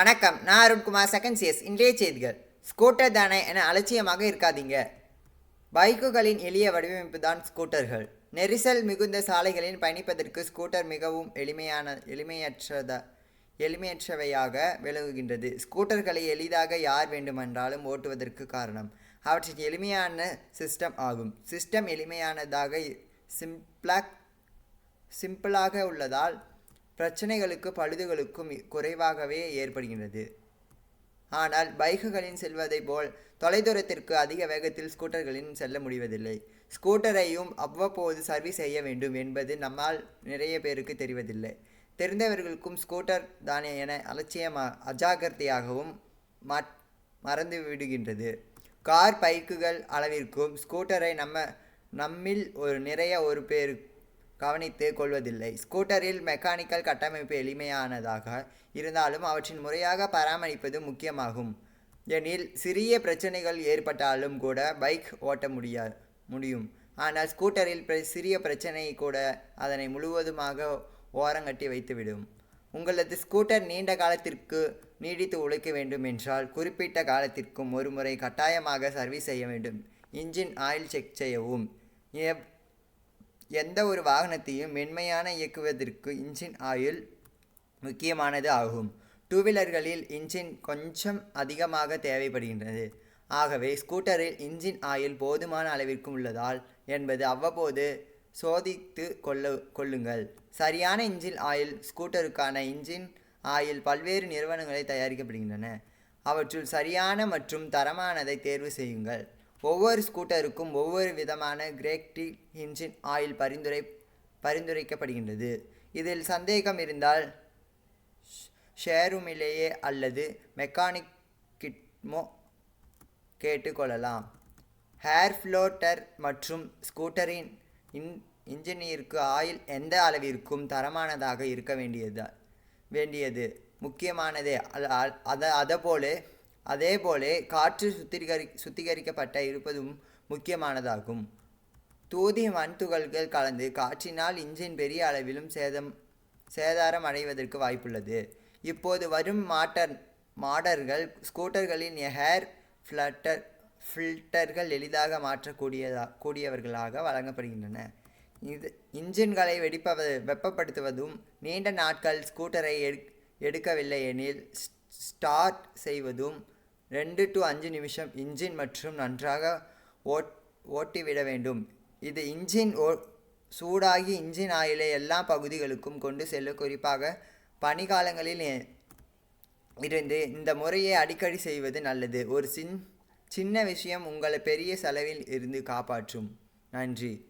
வணக்கம். நான் Arunkumar second CS இன்றைய செய்திகள். ஸ்கூட்டர் தானே என அலட்சியமாக இருக்காதீங்க. பைக்குகளின் எளிய வடிவமைப்பு தான் ஸ்கூட்டர்கள். நெரிசல் மிகுந்த சாலைகளில் பயணிப்பதற்கு ஸ்கூட்டர் மிகவும் எளிமையான எளிமையற்றத எளிமையற்றவையாக விளங்குகின்றது. ஸ்கூட்டர்களை எளிதாக யார் வேண்டுமென்றாலும் ஓட்டுவதற்கு காரணம் அவற்றின் எளிமையான சிஸ்டம் ஆகும். சிஸ்டம் எளிமையானதாக சிம்ப்ளாக் சிம்பிளாக உள்ளதால் பிரச்சனைகளுக்கு பழுதுகளுக்கும் குறைவாகவே ஏற்படுகின்றது. ஆனால் பைக்குகளின் செல்வதைப் போல் தொலைதூரத்திற்கு அதிக வேகத்தில் ஸ்கூட்டர்களின் செல்ல முடிவதில்லை. ஸ்கூட்டரையும் அவ்வப்போது சர்வீஸ் செய்ய வேண்டும் என்பது நம்மால் நிறைய பேருக்கு தெரிவதில்லை. தெரிந்தவர்களுக்கும் ஸ்கூட்டர் தானே என அலட்சியமா அஜாக்கிரதையாகவும் மறந்து விடுகின்றது கார் பைக்குகள் அளவிற்கும் ஸ்கூட்டரை நம்ம நம்மில் ஒரு நிறைய ஒரு பேர் கவனித்து கொள்வதில்லை. ஸ்கூட்டரில் மெக்கானிக்கல் கட்டமைப்பு எளிமையானதாக இருந்தாலும் அவற்றின் முறையாக பராமரிப்பது முக்கியமாகும். எனில் சிறிய பிரச்சனைகள் ஏற்பட்டாலும் கூட பைக் ஓட்ட முடியா முடியும். ஆனால் ஸ்கூட்டரில் சிறிய பிரச்சனை கூட அதனை முழுவதுமாக ஓரங்கட்டி வைத்துவிடும். உங்களது ஸ்கூட்டர் நீண்ட காலத்திற்கு நீடித்து உழைக்க வேண்டும் என்றால் குறிப்பிட்ட காலத்திற்கும் ஒரு முறை கட்டாயமாக சர்வீஸ் செய்ய வேண்டும். இன்ஜின் ஆயில் செக் செய்யவும். எந்த ஒரு வாகனத்தையும் மென்மையான இயக்குவதற்கு இன்ஜின் ஆயில் முக்கியமானது ஆகும். டூ வீலர்களில் இன்ஜின் கொஞ்சம் அதிகமாக தேவைப்படுகின்றது. ஆகவே ஸ்கூட்டரில் இன்ஜின் ஆயில் போதுமான அளவிற்கு உள்ளதால் என்பது அவ்வப்போது சோதித்து கொள்ள கொள்ளுங்கள். சரியான இன்ஜின் ஆயில் ஸ்கூட்டருக்கான இன்ஜின் ஆயில் பல்வேறு நிறுவனங்களை தயாரிக்கப்படுகின்றன. அவற்றுள் சரியான மற்றும் தரமானதை தேர்வு செய்யுங்கள். ஒவ்வொரு ஸ்கூட்டருக்கும் ஒவ்வொரு விதமான கிரேக் டீ இன்ஜின் ஆயில் பரிந்துரை பரிந்துரைக்கப்படுகின்றது. இதில் சந்தேகம் இருந்தால் ஷேருமிலேயே அல்லது மெக்கானிக் கிட்மோ கேட்டுக்கொள்ளலாம். ஹேர் ஃப்ளோட்டர் மற்றும் ஸ்கூட்டரின் இன் இன்ஜினியருக்கு ஆயில் எந்த அளவிற்கும் தரமானதாக இருக்க வேண்டியது வேண்டியது. முக்கியமானதே அத- அ- அதை போல அதேபோல காற்று சுத்திகரி சுத்திகரிக்கப்பட்ட இருப்பதும் முக்கியமானதாகும். தூதி மண் துகள்கள் கலந்து காற்றினால் இன்ஜின் பெரிய அளவிலும் சேதம் சேதாரம் அடைவதற்கு வாய்ப்புள்ளது. இப்போது வரும் மாட்டர் மாடர்கள் ஸ்கூட்டர்களின் ஹேர் ஃப்ளட்டர் ஃபில்டர்கள் எளிதாக மாற்றக்கூடியதா கூடியவர்களாக வழங்கப்படுகின்றன. இது இன்ஜின்களை வெடிப்பவ வெப்பப்படுத்துவதும் நீண்ட நாட்கள் ஸ்கூட்டரை எடுக்கவில்லை எனில் ஸ்- ஸ்டார்ட் செய்வதும் ரெண்டு டு அஞ்சு நிமிஷம் இன்ஜின் மற்றும் நன்றாக ஓட் ஓட்டிவிட வேண்டும். இது இன்ஜின் ஓ சூடாகி இன்ஜின் ஆயிலை எல்லா பகுதிகளுக்கும் கொண்டு செல்ல குறிப்பாக பனிக்காலங்களில் இருந்து இந்த முறையை அடிக்கடி செய்வது நல்லது. ஒரு சின் சின்ன விஷயம் உங்களை பெரிய செலவில் இருந்து காப்பாற்றும். நன்றி.